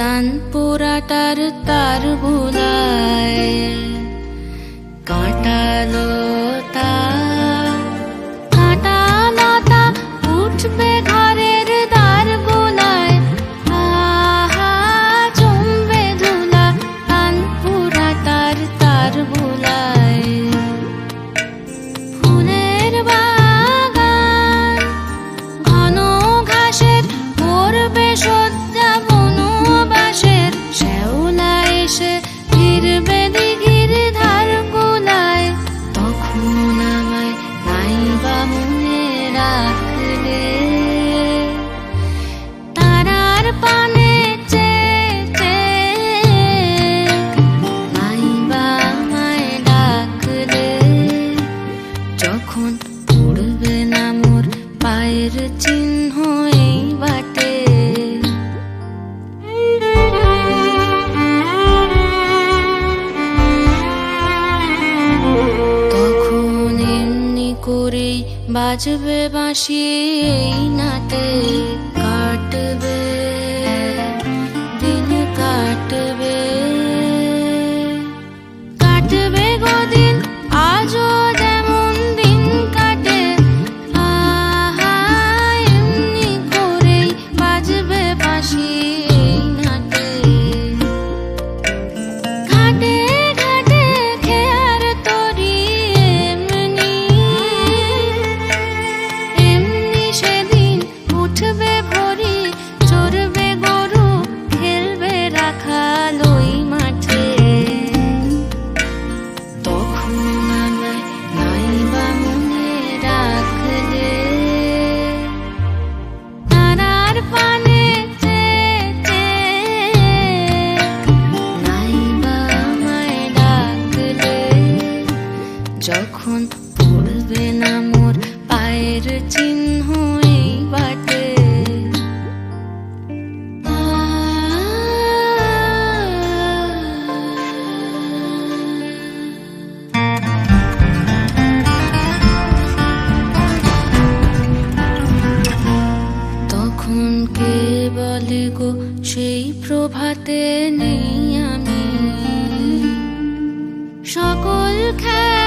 তানপুরাটার তার বুলায়। কাঁটালো তা কাঁটা লতা উঠবে ঘা যখন পড়বে না মোর পায়ের চিহ্ন এই বাটে। তখন এমনি করেই বাজবে বাঁশি এই নাটে। কাটবে যখন পড়বে না মোর পায়ের চিহ্নই বাটে। তখন কে বলে গো সেই প্রভাতে নেই আমি। সকল খেয়ে